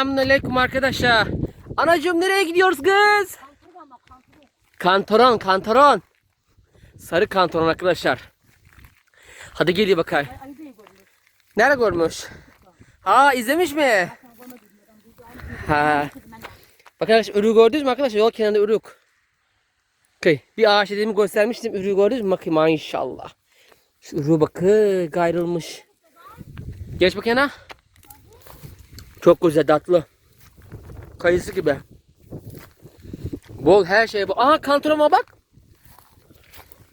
Selamünaleyküm arkadaşlar. Anacığım nereye gidiyoruz kız? Kantoron, kantoron. Sarı kantoron arkadaşlar. Hadi geliyor bakayım. Nerede görmüş? Ha izlemiş mi? Ha. Bakın arkadaşlar ürüğü gördünüz mü arkadaşlar? Yol kenarında ürük. Okay. Bir ağaç dediğimi göstermiştim. Ürüğü gördünüz mü? Bakayım maşallah. Şu ürüğe bakın gayrılmış. Geç bakayım ha. Çok güzel tatlı. Kayısı gibi. Bol her şey bu. Aha kantoroma bak.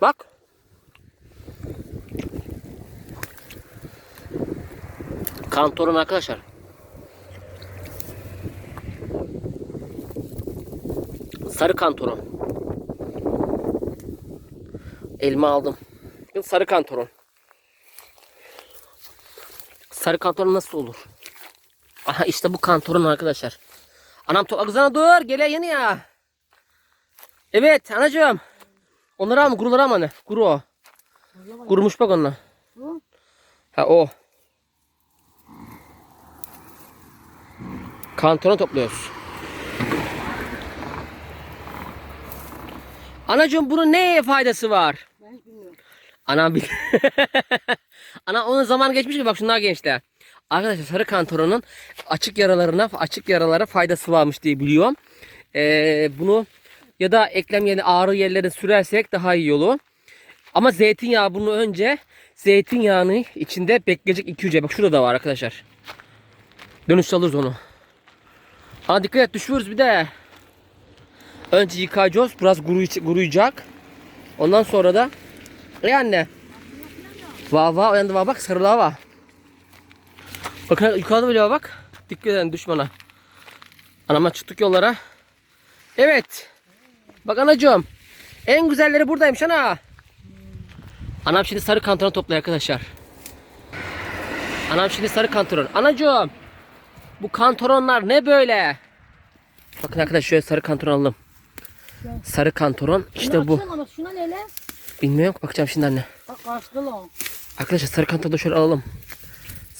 Bak. Kantoron arkadaşlar. Sarı kantoron. Elma aldım. Sarı kantoron. Sarı kantoron nasıl olur? Aha işte bu kantoron arkadaşlar. Anam topla kızana dur. Gele yeni ya. Evet anacığım. Onları ama kuruları ama ne? Kuru o. Kurumuş bak onlar. Bu? Ha o. Kantoron topluyoruz. Anacığım bunun neye faydası var? Ben bilmiyorum. Anam bil. Ana onun zaman geçmiş ki bak şunlar gençler. Arkadaşlar sarı kantoronun açık yaralarına açık yaralara faydası varmış diye biliyorum. Ee, bunu ya da eklem yerine ağrı yerlerine sürersek daha iyi olur. Ama zeytinyağı bunu önce zeytinyağını içinde bekleyecek 2 3 Bak şurada da var arkadaşlar. Dönüşte alırız onu. Ha dikkat et düşüyoruz bir de. Önce yıkayacağız. Biraz kuruy- kuruyacak. Ondan sonra da e anne. Va va uyandı va bak sarılığa va. Bakın yukarıda va bak. Dikkat edin düşmana. Anama çıktık yollara. Evet. Bak anacığım. En güzelleri buradaymış ana. Anam şimdi sarı kantoron topluyor arkadaşlar. Anam şimdi sarı kantoron. Anacığım. Bu kantoronlar ne böyle? Bakın arkadaşlar şöyle sarı kantoron alalım. Sarı kantoron işte bu. Şuna ne? Bilmiyorum bakacağım şimdi anne. Bak karşıda lan. Arkadaşlar sarı kantoru da şöyle alalım.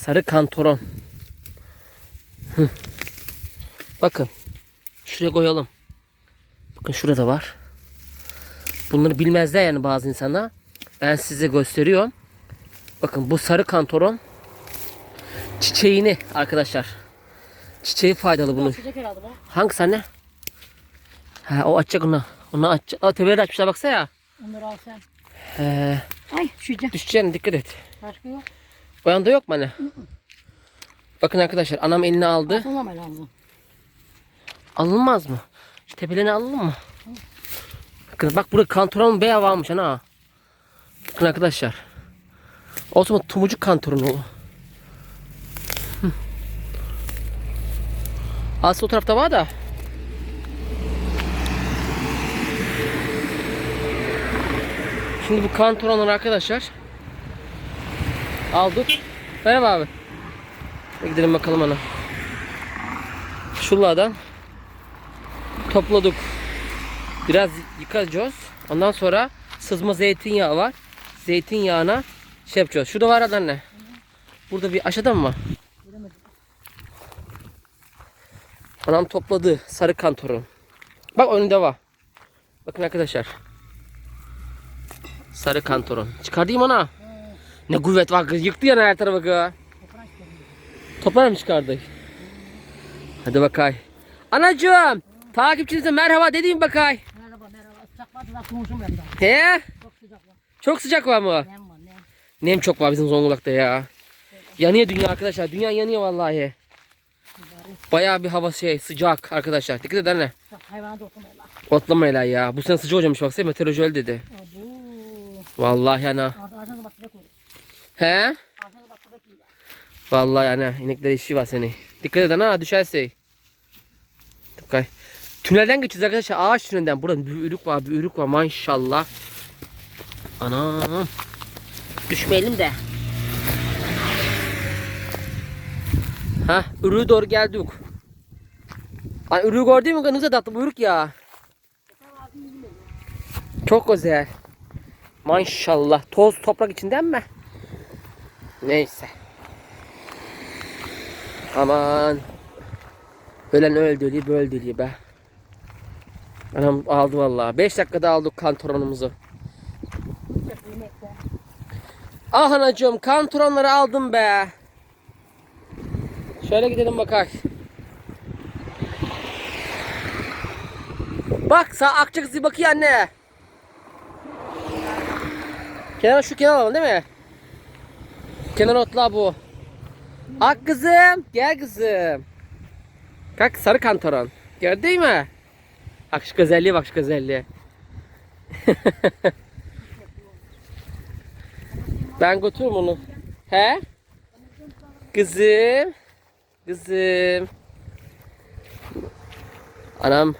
Sarı kantoron. Hı. Bakın. Şuraya koyalım. Bakın şurada var. Bunları bilmezler yani bazı insanlar. Ben size gösteriyorum. Bakın bu sarı kantoron çiçeğini arkadaşlar. Çiçeği faydalı bunun. Hangisi anne? Ha o açacak onu. Onu açacak. Aa tebeleri açmışlar baksana ya. Onları al sen. He, Ay düşeceğim. düşeceğine dikkat et. Başka yok. O yanda yok mu anne? Bakın arkadaşlar anam eline aldı. Alınmaz mı? Şu tepelerini alalım mı? Bakın bak burada kantoron beyaz varmış ana. Bakın arkadaşlar. O zaman tumucuk kantoron o. Hı. Aslında o tarafta var da. Şimdi bu kantoronları arkadaşlar aldık. Merhaba abi. Gidelim bakalım ana. Şuralardan topladık. Biraz yıkayacağız. Ondan sonra sızma zeytinyağı var. Zeytinyağına şey yapacağız. Şurada var anne. Burada bir aşağıda mı var? Anam topladı sarı kantoron. Bak önünde var. Bakın arkadaşlar. Sarı kantoron. Çıkardayım ana. Ne kuvvet var kız. Yıktı yani her tarafı kız. Toplar mı çıkardı? Hadi bakay. Anacığım. Takipçinize merhaba dediğim bakay. Merhaba merhaba. Sıcak var da soğuşum ben de. He? Çok sıcak var. Çok sıcak var mı? Nem var nem. Nem çok var bizim Zonguldak'ta ya. Yanıyor dünya arkadaşlar. Dünya yanıyor vallahi. Bayağı bir hava şey sıcak arkadaşlar. Dikkat edin anne. Sıcak hayvana dokunmayla. Otlamayla ya. Bu sene sıcak olacakmış baksana meteoroloji öyle dedi. Abu. Vallahi ana. Ağzına bak sıcak olur. He? Vallahi ana. İnekler işi var seni. Dikkat edin ha düşerse. Dikkat. Tünelden geçiyoruz arkadaşlar. Ağaç tünelinden. Burada bir ürük var. Bir ürük var maşallah. Anam. Düşmeyelim de. Ha, ürüğe doğru geldik. Ay ürüğü gördün mü? Güzel tatlı ürük ya. Çok güzel. Maşallah. Toz toprak içinden mi? Neyse. Aman. Ölen öldü diye be. Anam aldı vallahi. 5 dakikada aldık kantoronumuzu. Ah anacığım kantoronları aldım be. Şöyle gidelim bakar. Bak sağ akça kızı bakıyor anne. Kenar şu kenar alalım değil mi? Kenar otla bu. Ak kızım gel kızım. Kalk sarı kantoron. Gördün mü? Bak şu güzelliğe bak şu güzelliğe. Ben götürürüm onu. He? Kızım. Kızım. Anam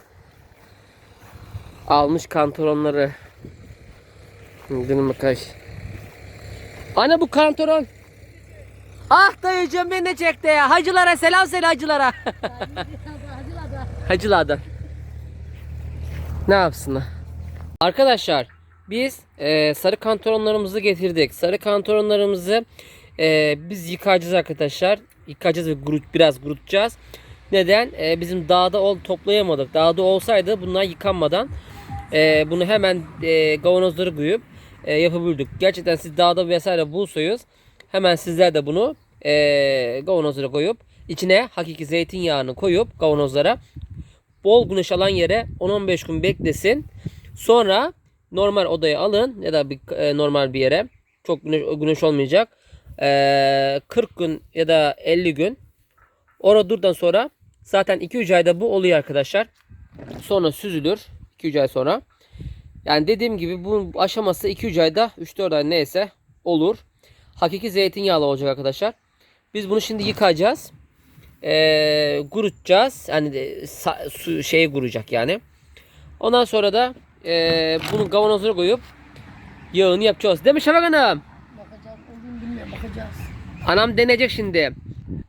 almış kantoronları. Gidelim bakayım. Anne bu kantoron. Ah dayıcığım beni çekti ya. Hacılara selam söyle hacılara. Hacılardan. Ne yapsınlar? Arkadaşlar biz e, sarı kantoronlarımızı getirdik. Sarı kantoronlarımızı e, biz yıkayacağız arkadaşlar. Yıkayacağız ve gurut, biraz kurutacağız. Neden? E, bizim dağda ol, toplayamadık. Dağda olsaydı bunlar yıkanmadan e, bunu hemen e, kavanozları koyup e, yapabildik. Gerçekten siz dağda vesaire bulsoyuz hemen sizler de bunu e, kavanozlara koyup içine hakiki zeytinyağını koyup kavanozlara bol güneş alan yere 10-15 gün beklesin. Sonra normal odaya alın ya da bir e, normal bir yere. Çok güneş, güneş olmayacak. E, 40 gün ya da 50 gün. Orada durdan sonra zaten 2-3 ayda bu oluyor arkadaşlar. Sonra süzülür. 2-3 ay sonra. Yani dediğim gibi bu aşaması 2-3 ayda 3-4 ay neyse olur. Hakiki zeytinyağlı olacak arkadaşlar. Biz bunu şimdi yıkayacağız. Ee, kurutacağız. Yani de, su şeyi kuruyacak yani. Ondan sonra da ee, bunu kavanozlara koyup yağını yapacağız. Değil mi Şafak Hanım? Bakacağız. O gün bilmiyorum. Bakacağız. Anam deneyecek şimdi.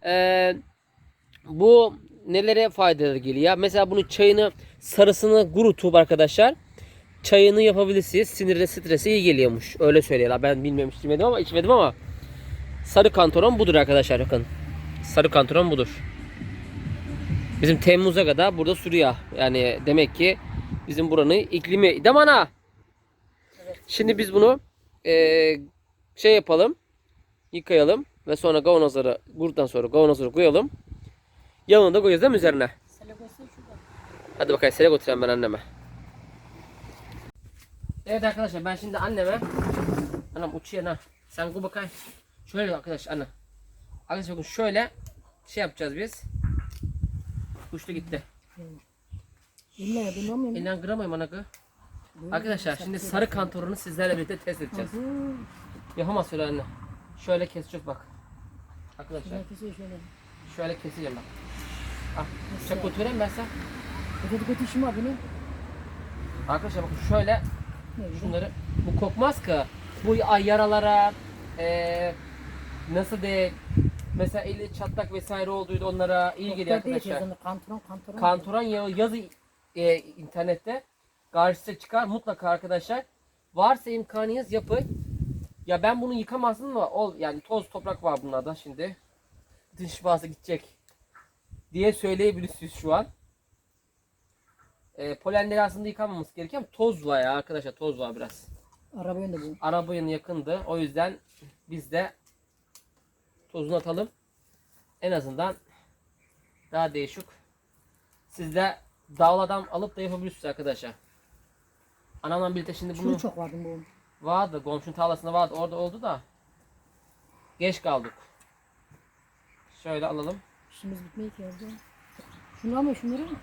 Ee, bu nelere faydalı geliyor? Mesela bunu çayını sarısını kurutup arkadaşlar çayını yapabilirsiniz. Sinirde strese iyi geliyormuş. Öyle söylüyorlar. Ben bilmiyorum içmedim ama içmedim ama sarı kantoron budur arkadaşlar bakın. Sarı kantoron budur. Bizim Temmuz'a kadar burada sürüyor. Yani demek ki bizim buranın iklimi. Değil mi ana? Şimdi biz bunu eee, şey yapalım yıkayalım ve sonra kavanozları buradan sonra kavanozları koyalım. Yanına da koyacağız değil mi üzerine? Hadi bakayım sele götüreyim ben anneme. Evet arkadaşlar ben şimdi anneme Anam uçuyor ha. Sen koy bakayım. Şöyle arkadaş anne. Arkadaşlar bakın şöyle şey yapacağız biz. Kuşlu gitti. Bilmiyorum. Bilmiyorum. Elinden kıramayayım ana kı. Arkadaşlar şimdi sarı kantorunu sizlerle birlikte test edeceğiz. Yapamaz şöyle anne. Şöyle keseceğiz bak. Arkadaşlar Şöyle keseceğim bak. Ah, çek götüreyim ben sen. Öteki kötü işim var benim. Arkadaşlar bakın şöyle. Şunları bu kokmaz ki. Bu ay yaralara eee nasıl de mesela eli çatlak vesaire olduydu onlara iyi geliyor arkadaşlar. Kantoron kantoron. Kantoron yazı e, internette karşısına çıkar mutlaka arkadaşlar. Varsa imkanınız yapın. Ya ben bunu yıkamazdım ama ol yani toz toprak var bunlarda şimdi. Bütün şifası gidecek diye söyleyebilirsiniz şu an. E, polenleri aslında yıkanmaması gerekiyor ama toz var ya arkadaşlar toz var biraz. Araba yönde bu. Arabanın yakındı. O yüzden biz de tozunu atalım. En azından daha değişik. Siz de dağladan alıp da yapabilirsiniz arkadaşlar. Anamla birlikte şimdi bunu Şunu çok vardı bu. vardı. Komşunun tarlasında vardı. Orada oldu da geç kaldık. Şöyle alalım. İşimiz bitmiyor ki yazdı. Şunu ama şunları mı?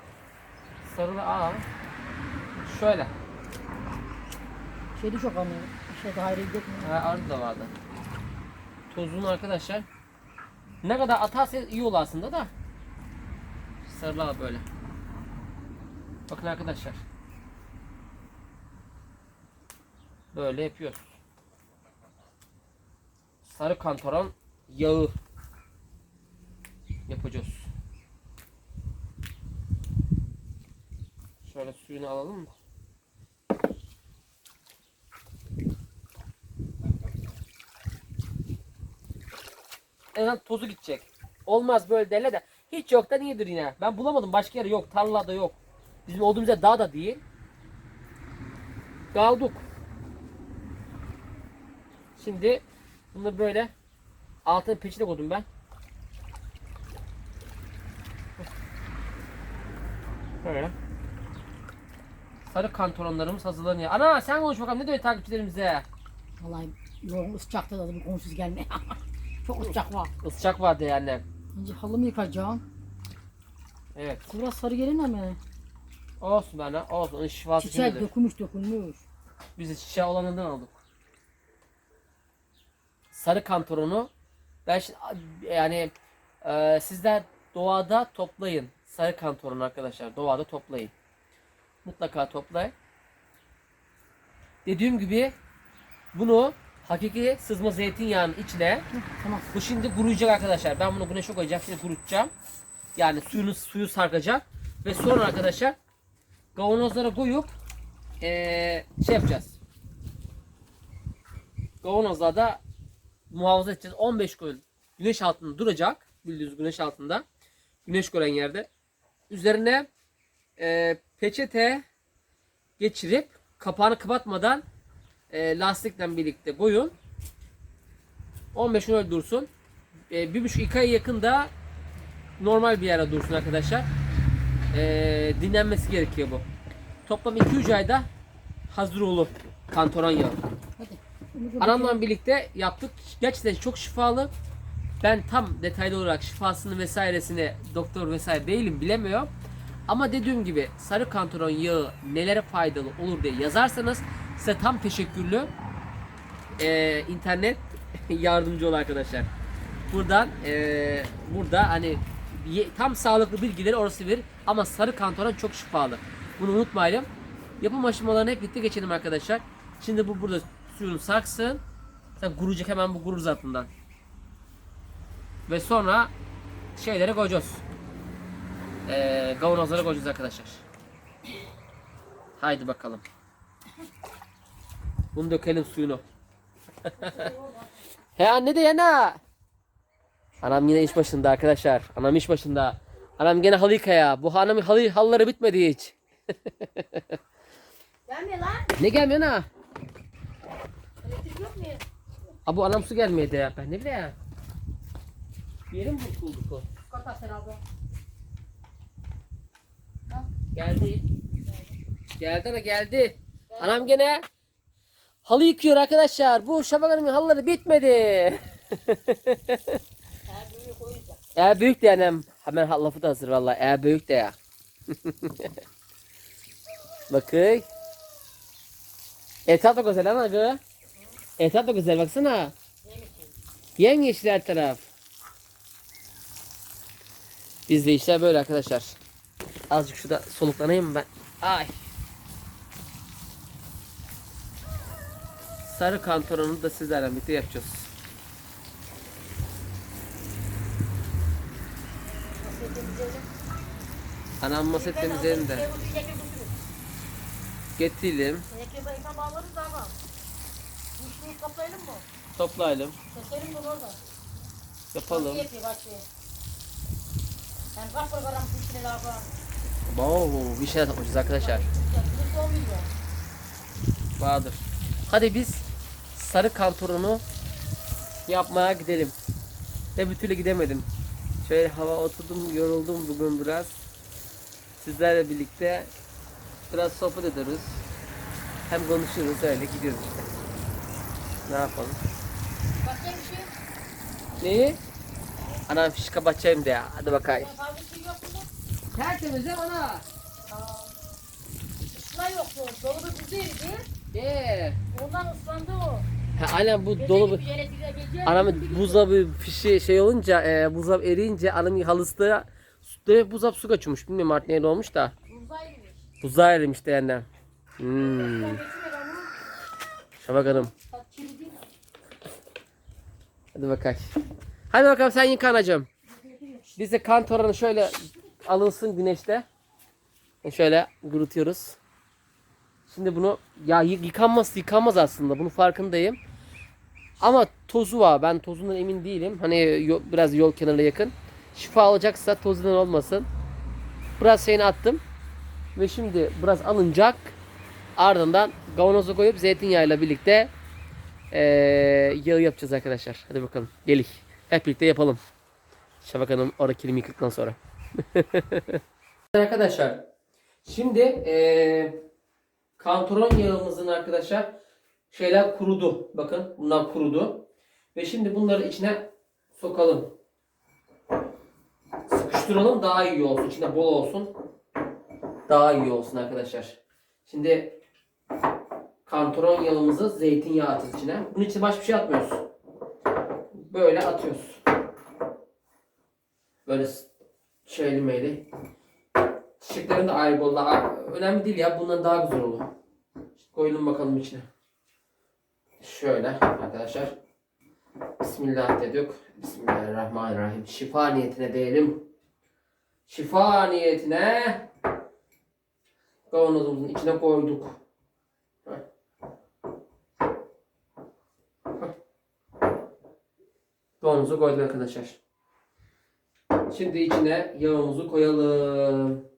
Sarılı aa. Şöyle. Şeyde çok anlıyor. İşte daire gidecek mi? Ha, ardı da vardı. Tozunu arkadaşlar. Ne kadar atarsanız iyi olur aslında da. Sarılar böyle. Bakın arkadaşlar. Böyle yapıyoruz. Sarı kantoron yağı yapacağız. Şöyle suyunu alalım mı? En az tozu gidecek. Olmaz böyle derler de. Hiç yoktan iyidir yine. Ben bulamadım. Başka yerde yok. Tarlada yok. Bizim olduğumuz yer dağ da değil. Kaldık. Şimdi bunları böyle altına peçete koydum ben. Böyle. Sarı kantoronlarımız hazırlanıyor. Ana sen konuş bakalım ne diyor takipçilerimize? Vallahi yoğun ıscakta da bir komşuz gelme. Çok ıscak var. Isçak vardı yani. Önce halımı yıkayacağım. Evet. Biraz sarı gelin ama. Olsun bana. Olsun. Onun şifası Çiçek içindedir. dökülmüş dökülmüş. Biz de çiçeği olanından aldık. Sarı kantoronu ben şimdi yani e, sizler doğada toplayın. Sarı kantoronu arkadaşlar. Doğada toplayın. Mutlaka toplayın. Dediğim gibi bunu hakiki sızma zeytinyağının içine Tamam. bu şimdi kuruyacak arkadaşlar. Ben bunu güneşe koyacağım. Şimdi kurutacağım. Yani suyunu suyu sarkacak. Ve sonra arkadaşlar kavanozlara koyup eee şey yapacağız. Kavanozlarda muhafaza edeceğiz. 15 gün güneş altında duracak. Bildiğiniz güneş altında. Güneş gören yerde. Üzerine eee, peçete geçirip kapağını kapatmadan eee, lastikle birlikte koyun. 15 gün öyle dursun. E, bir buçuk iki ay yakında normal bir yere dursun arkadaşlar. E, dinlenmesi gerekiyor bu. Toplam 2-3 ayda hazır olur kantoron yağı. Anamla birlikte yaptık. Gerçekten çok şifalı. Ben tam detaylı olarak şifasını vesairesini doktor vesaire değilim bilemiyorum. Ama dediğim gibi sarı kantaron yağı nelere faydalı olur diye yazarsanız size tam teşekkürlü e, internet yardımcı ol arkadaşlar. Buradan e, burada hani tam sağlıklı bilgileri orası verir ama sarı kantaron çok şifalı. Bunu unutmayalım. Yapım aşamalarını hep birlikte geçelim arkadaşlar. Şimdi bu burada suyunu saksın. Sen kuruyacak hemen bu gurur zatından. Ve sonra şeylere koyacağız. Ee, kavanozlara koyacağız arkadaşlar. Haydi bakalım. Bunu dökelim suyunu. He anne de yana. Anam yine iş başında arkadaşlar. Anam iş başında. Anam gene halı yıkaya. Bu hanım halı halıları bitmedi hiç. Gelme lan. Ne gelmiyor ana? Elektrik yok mu? Aa, bu anam su gelmedi ya. Ben ne bileyim. Bulduk o? Kapat sen abi. Geldi. Geldi ana geldi. Anam gene halı yıkıyor arkadaşlar. Bu Şafak Hanım'ın halıları bitmedi. Eğer büyük de annem. Hemen lafı da hazır vallahi. Eğer büyük de ya. Bakın. Etraf da güzel ama gı. Etraf da güzel baksana. Yemyeşil her taraf. Bizde işler böyle arkadaşlar. Azıcık şurada soluklanayım ben? Ay. Sarı kantoronu da sizlerle birlikte yapacağız. Anam masa temizleyelim de. Getirelim, toplayalım mı? toplayalım, Keselim bunu orada. yapalım. Yapıyor bak şey. Ben para varam bu işine. Oo, bir şeyler toplayacağız arkadaşlar. Bunu 10 milyon. Bahadır. Hadi biz sarı kantorunu yapmaya gidelim. Ve bir türlü gidemedim. Şöyle hava oturdum, yoruldum bugün biraz. Sizlerle birlikte biraz sohbet ederiz. Hem konuşuruz öyle gidiyoruz işte. Ne yapalım? Başka bir şey. Neyi? Anam fiş kapatacağım da ya. Hadi bakayım. Yok mu? Tertemiz değil mi ana? Isla yoktu. Dolabı buzuydu. Ye. Ondan ıslandı o. Ha, aynen bu Gece dolabı. gibi yere gide- gece- Anamın buzdolabı fişi şey olunca e, buzdolabı eriyince anamın halısı su- buzdolabı su kaçırmış. Bilmiyorum artık neyle olmuş da. Buzdaymış. Buzluğa erimiş de. Hmm. Ben Hanım. Bak kirli. Hadi bakalım. Hadi bakalım sen yıka anacığım. Biz de kantoranı şöyle alınsın güneşte. Şöyle kurutuyoruz. Şimdi bunu ya yı- yıkanmaz yıkanmaz aslında. Bunun farkındayım. Ama tozu var. Ben tozundan emin değilim. Hani yo- biraz yol kenarına yakın. Şifa olacaksa tozundan olmasın. Biraz şeyini attım. Ve şimdi biraz alınacak. Ardından kavanoza koyup zeytinyağıyla birlikte eee yağı yapacağız arkadaşlar. Hadi bakalım. Gelik. Hep birlikte yapalım. Şafak Hanım orada kilimi yıktıktan sonra. arkadaşlar. Şimdi eee kantaron yağımızın arkadaşlar şeyler kurudu. Bakın bunlar kurudu. Ve şimdi bunları içine sokalım. Sıkıştıralım daha iyi olsun. İçinde bol olsun. Daha iyi olsun arkadaşlar. Şimdi kantaron yağımızı zeytinyağı atacağız içine. Bunun içine başka bir şey atmıyoruz. Böyle atıyoruz. Böyle meyli. Çiçeklerin de ayrı bol. Daha- Önemli değil ya. Bundan daha güzel olur. Koyalım bakalım içine. Şöyle arkadaşlar. Bismillah dedik. Bismillahirrahmanirrahim. Şifa niyetine diyelim. Şifa niyetine kavanozumuzun içine koyduk. Heh. Kavanozu koyduk arkadaşlar. Şimdi içine yağımızı koyalım.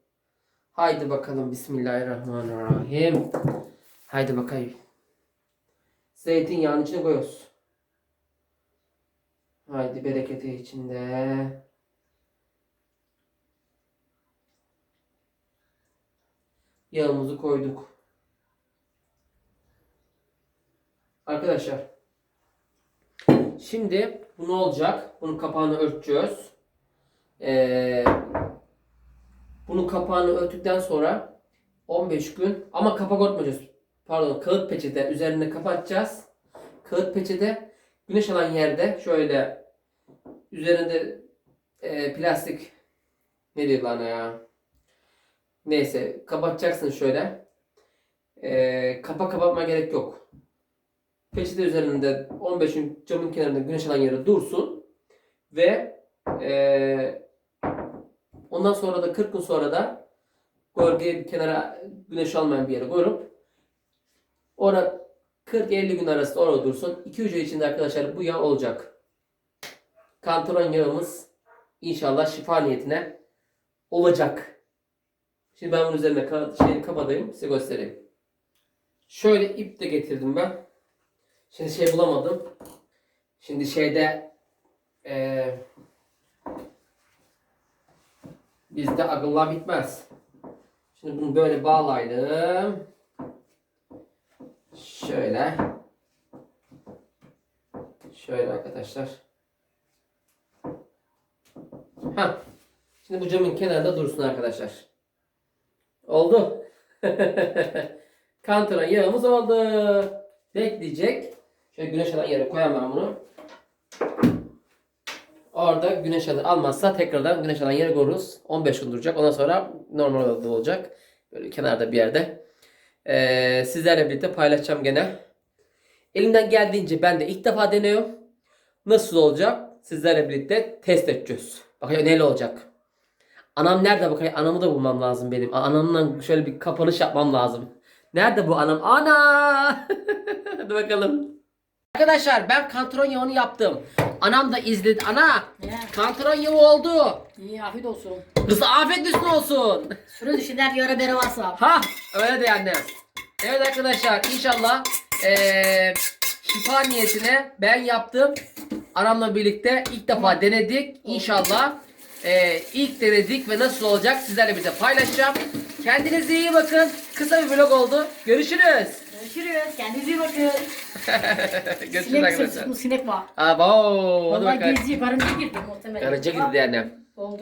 Haydi bakalım Bismillahirrahmanirrahim. Haydi bakayım. Zeytinyağının içine koyuyoruz. Haydi bereketi içinde. Yağımızı koyduk. Arkadaşlar. Şimdi bu ne olacak? Bunun kapağını örteceğiz. Ee, bunun kapağını örttükten sonra 15 gün ama kapak örtmeyeceğiz. Pardon kağıt peçete üzerine kapatacağız. Kağıt peçete güneş alan yerde şöyle üzerinde e, plastik ne diyor lan ya? Neyse kapatacaksın şöyle. E, kapa kapatma gerek yok. Peçete üzerinde 15 gün camın kenarında güneş alan yere dursun ve e, ondan sonra da 40 gün sonra da gölgeye bir kenara güneş almayan bir yere koyup orada 40-50 gün arası orada dursun. 2 hücre içinde arkadaşlar bu yağ olacak. Kantaron yağımız inşallah şifa niyetine olacak. Şimdi ben bunun üzerine şeyini kapatayım size göstereyim. Şöyle ip de getirdim ben. Şimdi şey bulamadım. Şimdi şeyde eee bizde akıllar bitmez. Şimdi bunu böyle bağlaydım. Şöyle. Şöyle arkadaşlar. Ha. Şimdi bu camın kenarında dursun arkadaşlar. Oldu. Kantıra yağımız oldu. Bekleyecek. Şöyle güneş alan yere koyayım ben bunu. Orada güneş almazsa tekrardan güneş alan yere koyarız. 15 gün duracak. Ondan sonra normal odada olacak. Böyle kenarda bir yerde. Ee, sizlerle birlikte paylaşacağım gene. Elimden geldiğince ben de ilk defa deniyorum. Nasıl olacak? Sizlerle birlikte test edeceğiz. Bakayım neyle olacak. Anam nerede bakayım? Anamı da bulmam lazım benim. Anamla şöyle bir kapanış yapmam lazım. Nerede bu anam? Ana! Hadi bakalım. Arkadaşlar ben kantron yağını yaptım. Anam da izledi. Ana! Kantron yağı oldu. İyi afiyet olsun. Kız afiyet olsun olsun. Sürü düşünler yara bere varsa. Ha öyle de annem. Evet arkadaşlar inşallah eee şifa niyetine ben yaptım. Anamla birlikte ilk defa denedik. İnşallah eee, ilk denedik ve nasıl olacak sizlerle birlikte paylaşacağım. Kendinize iyi bakın. Kısa bir vlog oldu. Görüşürüz. Görüşürüz. Kendinize iyi bakın. Görüşürüz Sinek arkadaşlar. sinek var. Hadi Vallahi bakalım. geziyor. Karınca girdi muhtemelen. Karınca girdi annem. Oldu.